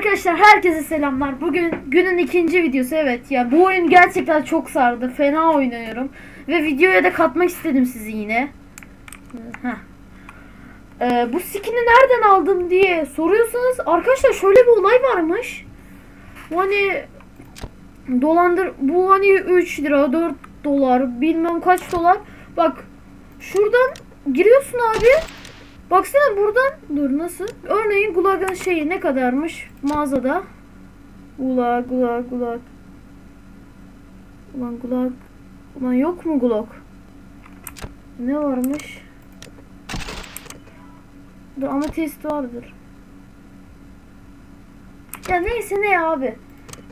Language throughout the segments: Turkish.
Arkadaşlar herkese selamlar. Bugün günün ikinci videosu evet. Ya bu oyun gerçekten çok sardı. Fena oynuyorum. Ve videoya da katmak istedim sizi yine. Ee, bu skin'i nereden aldım diye soruyorsanız arkadaşlar şöyle bir olay varmış. Bu hani dolandır bu hani 3 lira 4 dolar bilmem kaç dolar. Bak şuradan giriyorsun abi. Baksana buradan dur nasıl? Örneğin Gulag'ın şeyi ne kadarmış mağazada? Gulag, Gulag, Gulag. Ulan Gulag. Ulan yok mu Gulag? Ne varmış? Dur ama test vardır. Ya neyse ne abi.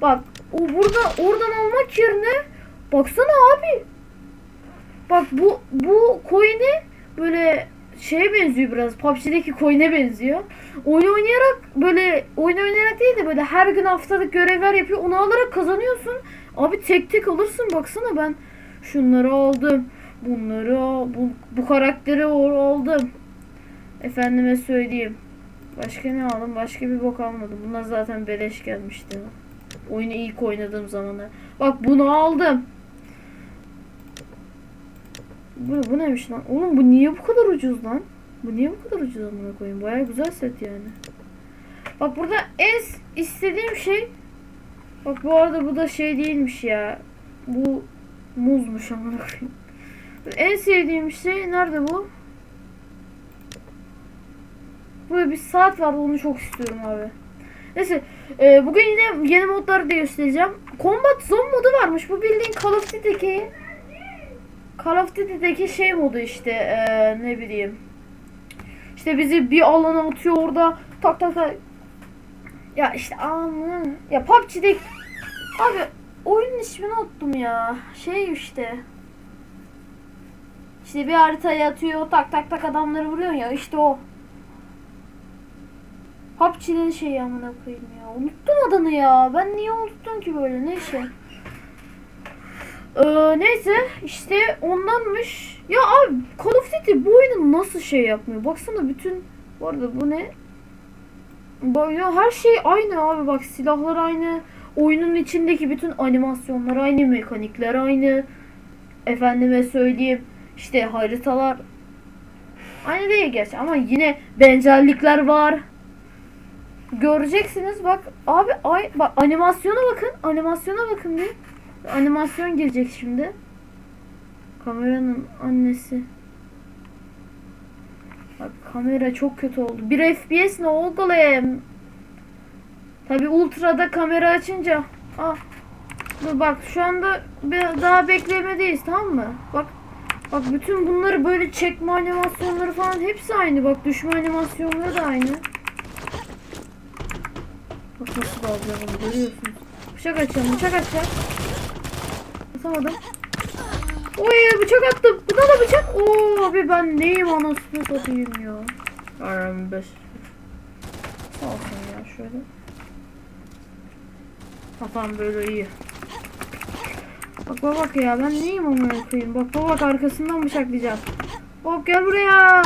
Bak o burada oradan almak yerine baksana abi. Bak bu bu coin'i böyle şeye benziyor biraz. PUBG'deki coin'e benziyor. Oyun oynayarak böyle oyun oynayarak değil de böyle her gün haftalık görevler yapıyor. Onu alarak kazanıyorsun. Abi tek tek alırsın. Baksana ben şunları aldım. Bunları bu, bu karakteri aldım. Efendime söyleyeyim. Başka ne aldım? Başka bir bok almadım. Bunlar zaten beleş gelmişti. Oyunu ilk oynadığım zamanlar. Bak bunu aldım. Bu, bu neymiş lan? Oğlum bu niye bu kadar ucuz lan? Bu niye bu kadar ucuz amına koyayım? Baya güzel set yani. Bak burada en istediğim şey Bak bu arada bu da şey değilmiş ya. Bu muzmuş amına koyayım. En sevdiğim şey nerede bu? Böyle bir saat var onu çok istiyorum abi. Neyse e, bugün yine yeni modları da göstereceğim. Combat Zone modu varmış. Bu bildiğin Call of Duty'deki Call of Duty'deki şey modu işte eee, ne bileyim. İşte bizi bir alana atıyor orada tak tak tak. Ya işte anı. Ya PUBG'deki abi oyunun ismini unuttum ya. Şey işte. İşte bir haritaya atıyor tak tak tak adamları vuruyor ya işte o. PUBG'nin şeyi amına koyayım ya. Unuttum adını ya. Ben niye unuttum ki böyle neyse. Ee, neyse işte ondanmış. Ya abi Call of Duty bu oyunu nasıl şey yapmıyor? Baksana bütün bu arada bu ne? Ya her şey aynı abi bak silahlar aynı. Oyunun içindeki bütün animasyonlar aynı, mekanikler aynı. Efendime söyleyeyim işte haritalar aynı değil gerçi ama yine benzerlikler var. Göreceksiniz bak abi ay bak animasyona bakın animasyona bakın bir. Animasyon girecek şimdi. Kameranın annesi. Bak kamera çok kötü oldu. Bir FPS ne lan? Tabi ultrada kamera açınca. Ah. Dur bak şu anda daha beklemedeyiz tamam mı? Bak bak bütün bunları böyle çekme animasyonları falan hepsi aynı. Bak düşme animasyonları da aynı. Bak nasıl onu görüyorsunuz. Bıçak açacağım bıçak açacağım. Atamadım. Oy bıçak attım. Buna da bıçak. Oo abi ben neyim anasını satayım ya. Aram 5. Sağ olsun ya şöyle. Kafam böyle iyi. Bak bak ya ben neyim koyayım. Bak bak bak arkasından bıçaklayacağım. Hop gel buraya.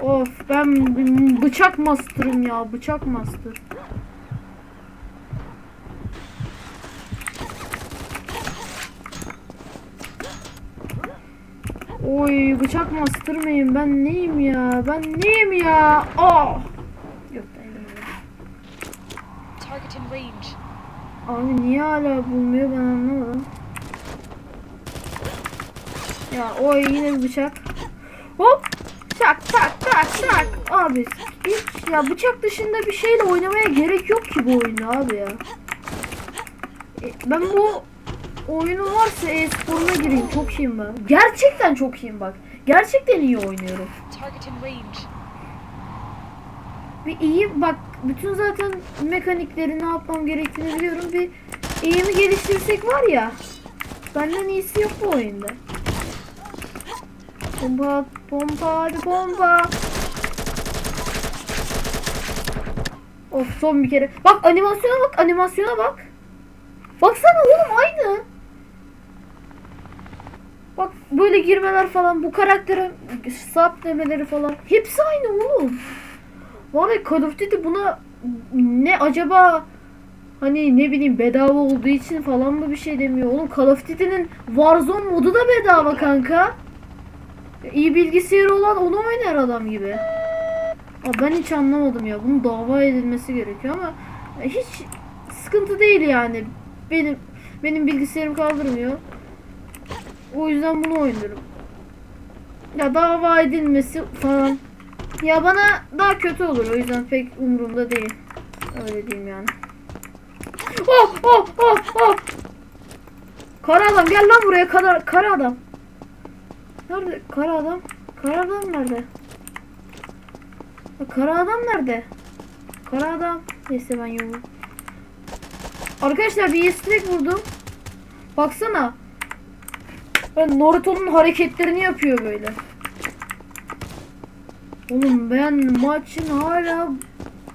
Of ben bıçak master'ım ya bıçak master. Oy bıçak master mıyım? Ben neyim ya? Ben neyim ya? Ah! Yok range. Abi niye hala bulmuyor ben anlamadım. Ya oy yine bir bıçak. Hop! Tak tak tak tak. Abi hiç ya bıçak dışında bir şeyle oynamaya gerek yok ki bu oyunda abi ya. E, ben bu oyunun varsa e-sporuna gireyim. Çok iyiyim ben. Gerçekten çok iyiyim bak. Gerçekten iyi oynuyorum. Bir iyi bak bütün zaten mekanikleri ne yapmam gerektiğini biliyorum. Bir eğimi geliştirsek var ya. Benden iyisi yok bu oyunda. Pompa hadi pompa. Of son bir kere. Bak animasyona bak animasyona bak. Baksana oğlum aynı. Böyle girmeler falan bu karaktere sap demeleri falan hepsi aynı oğlum. Var ya Call of Duty buna ne acaba hani ne bileyim bedava olduğu için falan mı bir şey demiyor. Oğlum Call of Duty'nin Warzone modu da bedava kanka. İyi bilgisayarı olan onu oynar adam gibi. Abi ben hiç anlamadım ya. Bunun dava edilmesi gerekiyor ama hiç sıkıntı değil yani. Benim benim bilgisayarım kaldırmıyor. O yüzden bunu oynuyorum. Ya dava edilmesi falan. Ya bana daha kötü olur. O yüzden pek umurumda değil. Öyle diyeyim yani. Oh oh oh oh. Kara adam gel lan buraya kara, kara adam. Nerede kara adam? Kara adam nerede? Ya Kara adam nerede? Kara adam. Neyse ben yolu. Arkadaşlar bir istek vurdum. Baksana. Ben Naruto'nun hareketlerini yapıyor böyle. Oğlum ben maçın hala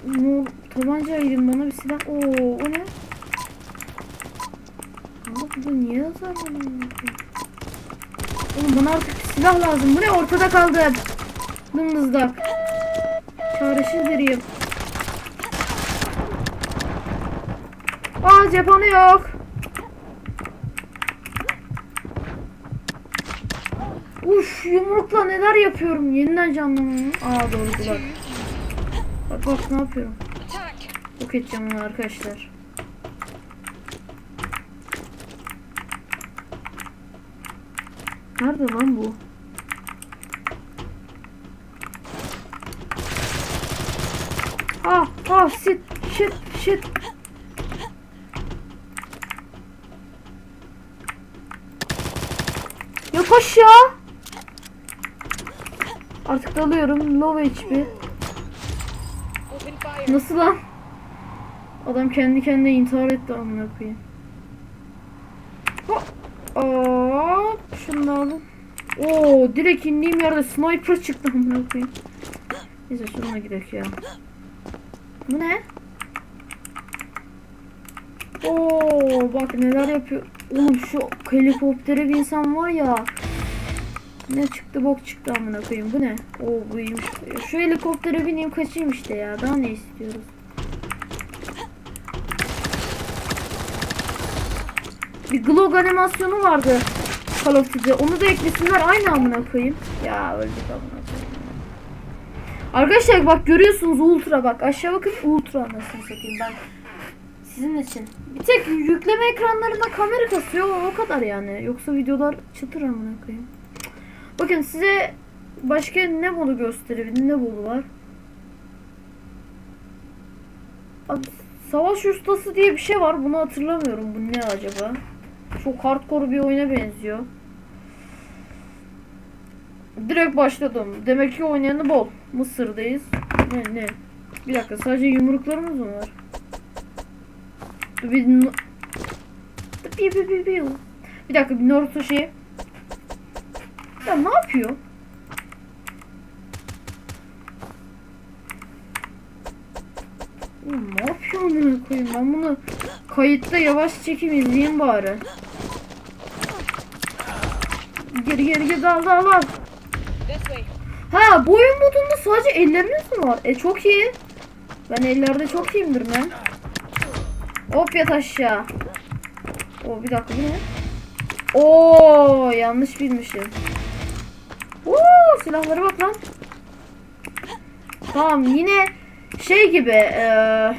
no, tabanca ayırın bana bir silah. Oo o ne? Abi bu niye bana? Oğlum bana artık bir silah lazım. Bu ne ortada kaldı. Dımdızdak. Çaresiz biriyim. Aa cephanı yok. Uf yumrukla neler yapıyorum. Yeniden canlanıyorum. Aa doğru bak. Bak bak ne yapıyorum. Yok edeceğim onu arkadaşlar. Nerede lan bu? Ah ah shit shit shit. Yok aşağı. Artık dalıyorum. Low HP. Nasıl lan? Adam kendi kendine intihar etti amına koyayım. Hop. Şunu da alın. Oo, direkt indiğim yerde sniper çıktı amına koyayım. Neyse şuna gidelim ya. Bu ne? Oo, bak neler yapıyor. Oğlum şu helikoptere bir insan var ya. Ne çıktı bok çıktı amına koyayım. Bu ne? Oo buymuş. Şu helikoptere bineyim kaçayım işte ya. Daha ne istiyoruz? Bir glog animasyonu vardı. Call of. Onu da eklesinler aynı amına koyayım. Ya öldük amına. Arkadaşlar bak görüyorsunuz ultra bak. Aşağı bakın ultra nasıl satayım ben. Sizin için. Bir tek yükleme ekranlarında kamera kasıyor o kadar yani. Yoksa videolar çıtır amına koyayım. Bakın size başka ne modu gösterebilirim. Ne modu var? Savaş ustası diye bir şey var. Bunu hatırlamıyorum. Bu ne acaba? Çok hardcore bir oyuna benziyor. Direkt başladım. Demek ki oynayanı bol. Mısır'dayız. Ne ne? Bir dakika sadece yumruklarımız mı var? Bir bir bir bir. Bir dakika bir Naruto şeyi. Ya ne yapıyor? Oğlum ne yapıyor amına koyayım ben bunu kayıtta yavaş çekim izleyeyim bari. Geri geri geri dal. This way! Ha bu oyun modunda sadece elleriniz mi var? E çok iyi. Ben ellerde çok iyiyimdir ben. Hop yat aşağı. O bir dakika bu ne? Oo yanlış bilmişim. Oo silahlara bak lan. Tamam yine şey gibi eee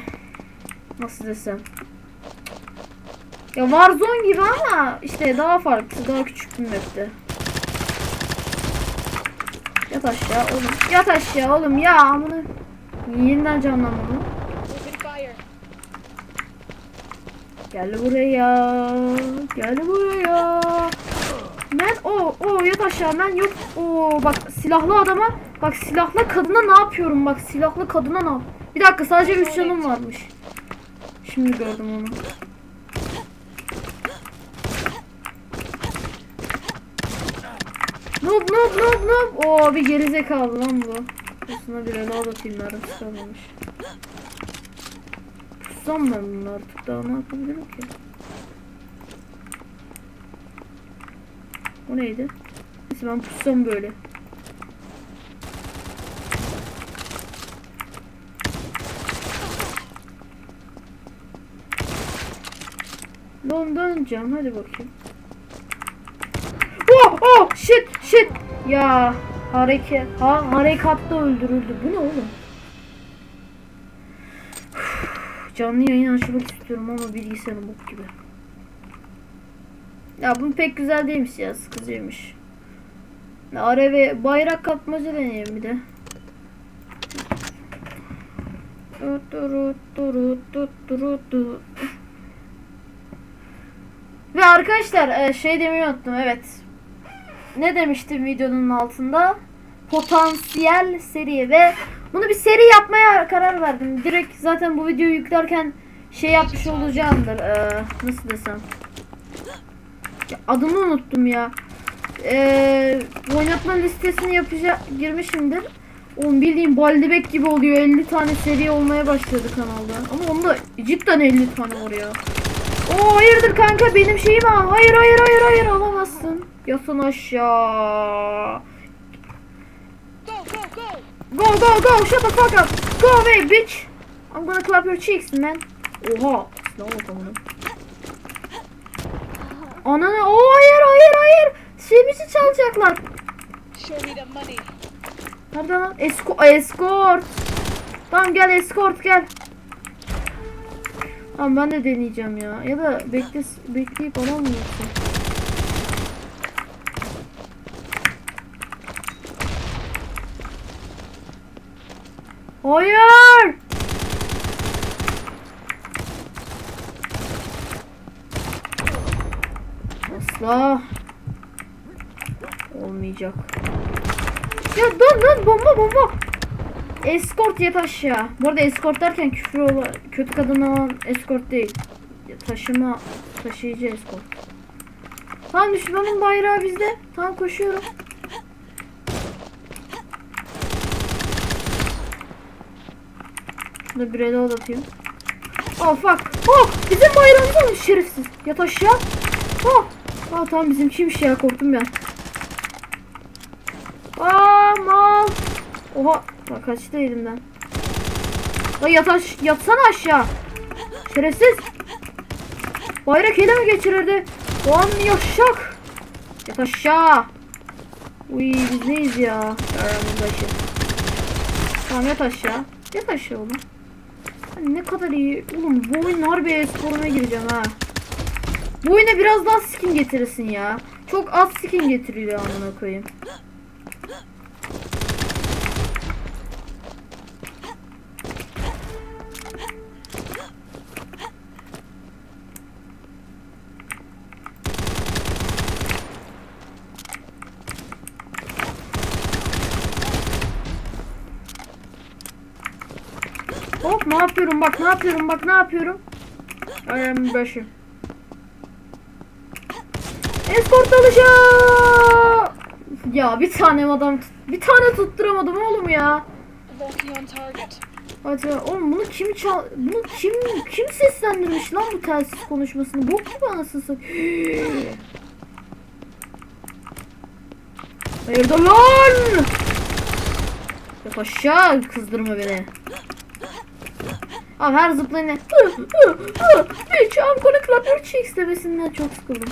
nasıl desem. Ya Warzone gibi ama işte daha farklı, daha küçük bir map'te. Yat aşağı oğlum. Yat aşağı oğlum ya amına. Yeniden canlanmadı. Gel buraya. Gel buraya. Ben o o yat aşağı ben yok. O bak silahlı adama bak silahlı kadına ne yapıyorum bak silahlı kadına ne. Bir dakika sadece 3 canım varmış. Şimdi gördüm onu. Noob noob noob noob. Oo bir gerizekalı lan bu. Aslında bir el atayım arası kalmamış. Tutsam ben bunu artık daha ne yapabilirim ki? O neydi? Neyse ben pussam böyle. Ondan can hadi bakayım. Oh oh shit shit. Ya hareket ha harekatta öldürüldü. Bu ne oğlum? Canlı yayın açmak istiyorum ama bilgisayarım bok gibi. Ya bu pek güzel değilmiş ya sıkıcıymış. Ara ve bayrak kapmaca deneyelim bir de. Ve arkadaşlar e, şey demeyi unuttum evet. Ne demiştim videonun altında? Potansiyel seri ve bunu bir seri yapmaya karar verdim. Direkt zaten bu videoyu yüklerken şey yapmış olacağımdır. E, nasıl desem? Adını unuttum ya. E, oynatma listesini yapacak girmişimdir. Oğlum bildiğin baldebek gibi oluyor. 50 tane seri olmaya başladı kanalda. Ama onda cidden 50 tane var ya. Oo hayırdır kanka benim şeyim ha. Hayır hayır hayır hayır alamazsın. Yasın aşağı. Go, go, go! Go go go shut the fuck up. Go away bitch. I'm gonna clap your cheeks man. Oha. Ne oldu bunu? Ananı. Oo hayır hayır hayır. Şeyimizi çalacaklar. Nerede lan? Esko escort. Tamam gel escort gel. Tamam ben de deneyeceğim ya. Ya da bekle bekleyip alamıyorsun. Hayır. Asla. Olmayacak. Ya dön dön bomba bomba. Escort yat aşağı. Bu arada escort derken küfür olan kötü kadın olan escort değil. Taşıma taşıyıcı escort. Tamam düşmanın bayrağı bizde. Tamam koşuyorum. Şurada bir reload atayım. Oh fuck. Oh bizim bayrağımız olmuş şerefsiz. Yat aşağı. Oh. Oh tamam bizimkiymiş ya korktum ben. Aa mal. Oha. Bak kaçtı elimden. La yat aş yatsana aşağı. Şerefsiz. Bayrak ele mi geçirirdi? Lan yaşak. Yat aşağı. Uy biz neyiz ya? Aramın başı. Tamam yat aşağı. Yat aşağı oğlum. Ne kadar iyi. Oğlum bu oyun harbi e-sporuna gireceğim ha. Bu oyuna biraz daha skin getirirsin ya. Çok az skin getiriyor amına koyayım. Hop ne yapıyorum bak ne yapıyorum bak ne yapıyorum. Ayağımın başı. Escort dalışı. Ya bir tane adam bir tane tutturamadım oğlum ya. Hadi oğlum bunu kim çal bunu kim kim seslendirmiş lan bu telsiz konuşmasını? Bok gibi anasını satayım. Hayırdır lan? Yok aşağı kızdırma beni. Abi her zıplayana Bitch I'm gonna clap your cheeks demesinden çok sıkıldım.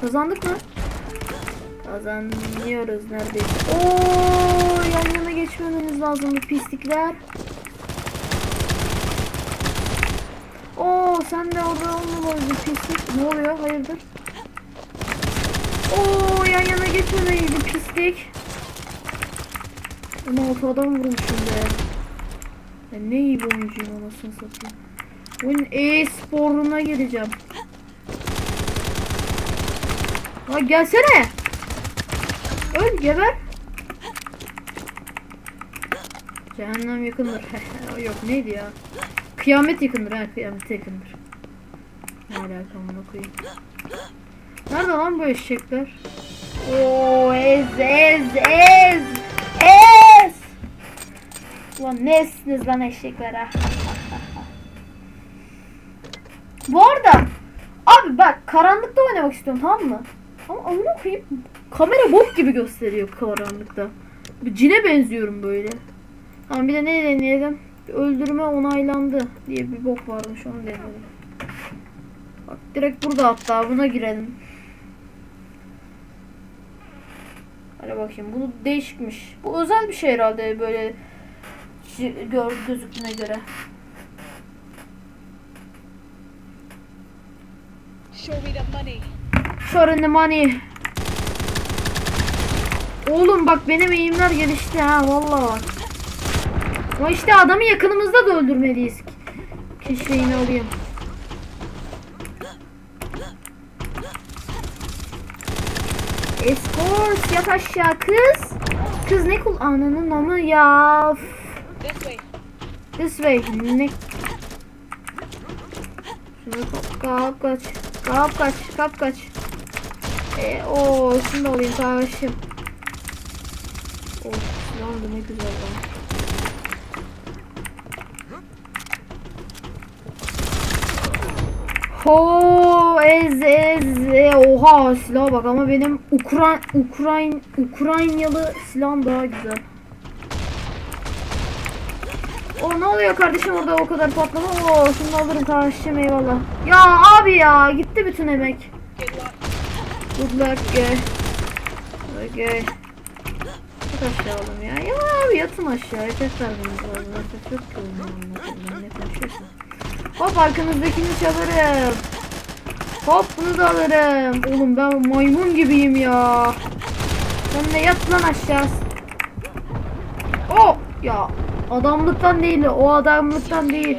Kazandık mı? Kazanıyoruz neredeyse. Oo yan yana geçmemeniz lazım bu pislikler. Oo sen de orada olmamalıydı pislik. Ne oluyor? Hayırdır? Oo yan yana geçmemeliydi pislik. Ama ortadan vurmuşum be. Ben ne iyi bir oyuncuyum anasını satayım. Oyun e-sporuna gireceğim. Ha gelsene. Öl geber. Cehennem yakındır. Yok neydi ya? Kıyamet yakındır ha kıyamet yakındır. Ne alaka koyayım. Nerede lan bu eşekler? Oo ez ez ez ez. Ulan nesiniz lan eşekler ha? Bu arada abi bak karanlıkta oynamak istiyorum tamam mı? Ama amına koyayım kamera bok gibi gösteriyor karanlıkta. Bir cine benziyorum böyle. Tamam bir de ne deneyelim? Öldürme onaylandı diye bir bok varmış onu deneyelim. Bak direkt burada hatta buna girelim. Hadi bakayım bunu değişikmiş. Bu özel bir şey herhalde böyle gör, gözüktüğüne göre. Show me the money. Show the money. Oğlum bak benim eğimler gelişti ha vallahi bak. Ama işte adamı yakınımızda da öldürmeliyiz. Keşfeğini alayım. Escort yat aşağı kız. Kız ne kul ananın namı ya. This way. This way. Ne? Şunu kap, kap kaç. Kap kaç. Kap kaç. E, o şunu da alayım kardeşim. Oh, silah da ne güzel lan. Ho ez ez e, oha silaha bak ama benim Ukran Ukrayn Ukraynalı silahım daha güzel. O ne oluyor kardeşim orada o kadar patlama? Oo şunu alırım kardeşim eyvallah. Ya abi ya gitti bütün emek. Good luck. Gay. Okay. Yat aşağı oğlum ya. Ya abi yatın aşağıya tekrar bunu lazım. Artık çok kılın. Ne konuşuyorsun? Hop arkanızdakini çalarım. Hop bunu da alırım. Oğlum ben maymun gibiyim ya. Sen de yat lan aşağı. Oh ya adamlıktan değil o adamlıktan değil.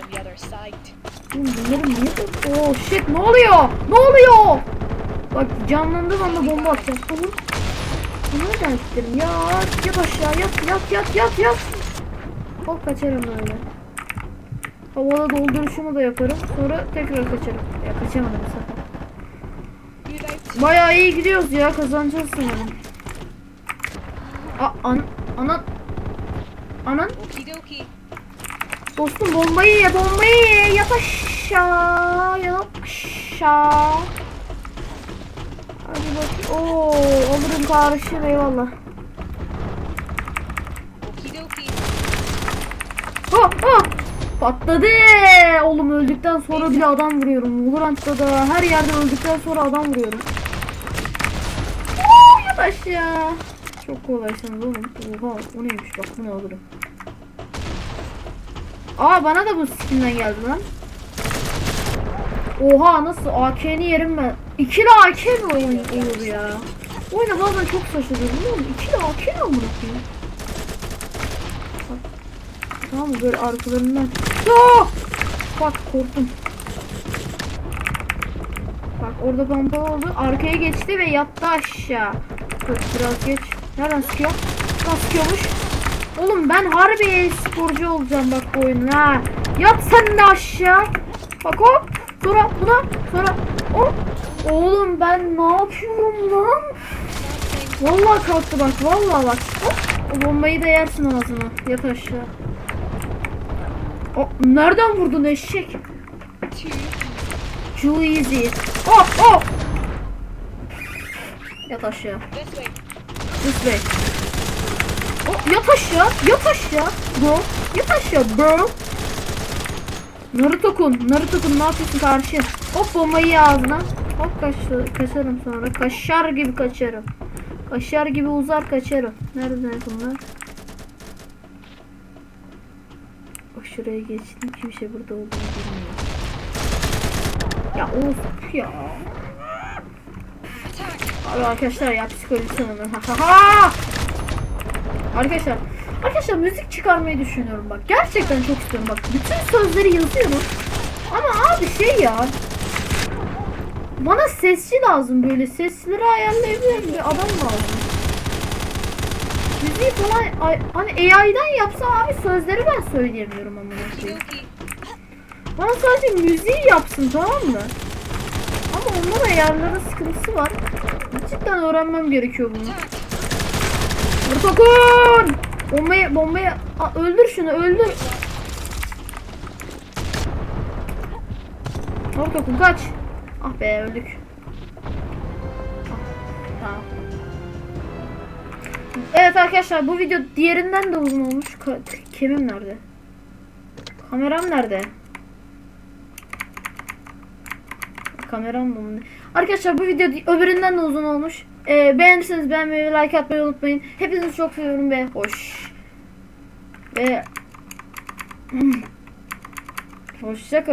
Bunların niye Oh shit ne oluyor? Ne oluyor? Bak canlandığım anda bomba atacağım. Bunu, bunu nereden isterim? Ya yat aşağı yat yat yat yat yat. Hop kaçarım öyle. Havada dolduruşumu da yaparım. Sonra tekrar kaçarım. Ya kaçamadım bu sefer. Bayağı iyi gidiyoruz ya kazanacağız sanırım. Aa, an, anan. Anan. Dostum bombayı ye bombayı ye yat aşağı yat aşağı. Hadi bak. Oo alırım kardeşim eyvallah. Ha ha patladı. Oğlum öldükten sonra bile adam vuruyorum. Valorant'ta da her yerde öldükten sonra adam vuruyorum. Oo, yat aşağı. Çok kolaysınız oğlum. Oha o neymiş bak bunu alırım. Aa bana da bu skinden geldi lan. Oha nasıl AK'ni yerim ben. İkili AK mi oyun olur ya? Oyuna bazen çok şaşırıyorum oğlum. İkili AK ne amına koyayım? Tamam mı böyle arkalarından. Aa! Bak korktum. Bak orada pompalı oldu. Arkaya geçti ve yattı aşağı. Dur biraz geç. Nereden sıkıyor? Nasıl sıkıyormuş? Oğlum ben harbi sporcu olacağım bak bu oyunun ha. Yat sen de aşağı. Bak hop. Sonra buna. Sonra hop. Oğlum ben ne yapıyorum lan? Vallahi kalktı bak. Vallahi bak. O bombayı da yersin ağzına. Yat aşağı. O, nereden vurdun eşek? Too easy. Oh oh. Yat aşağı. This way. This way. Oh, yat aşağı. Yat aşağı. Bro. Yat aşağı bro. Naruto-kun. Naruto-kun ne yapıyorsun karşı? Hop bombayı ağzına. Hop kaç, kaçarım sonra. Kaşar gibi kaçarım. Kaşar gibi uzar kaçarım. Nerede bunlar? Bak şuraya geçtim. Kimse burada olduğunu bilmiyor. Ya of ya. Abi arkadaşlar ya psikoloji sanırım. Arkadaşlar. Arkadaşlar müzik çıkarmayı düşünüyorum bak. Gerçekten çok istiyorum bak. Bütün sözleri yazıyorum. Ama abi şey ya. Bana sesçi lazım böyle. Sesleri ayarlayabilen bir adam lazım. Müziği falan ay- hani AI'den yapsa abi sözleri ben söyleyemiyorum ama. Dokie. Bana sadece müziği yapsın tamam mı? Ama onların ayarları sıkıntısı var. Cidden öğrenmem gerekiyor bunu. Attack. Ortakun! Bombayı, bombayı Aa, öldür şunu öldür. Ortakun kaç. Ah be öldük. Evet arkadaşlar bu video diğerinden de uzun olmuş. Ka- kemim nerede? Kameram nerede? kameram dondu. Arkadaşlar bu video öbüründen de uzun olmuş. Ee, beğenirseniz beğenmeyi ve like atmayı unutmayın. Hepinizi çok seviyorum ve hoş. Ve hoşça.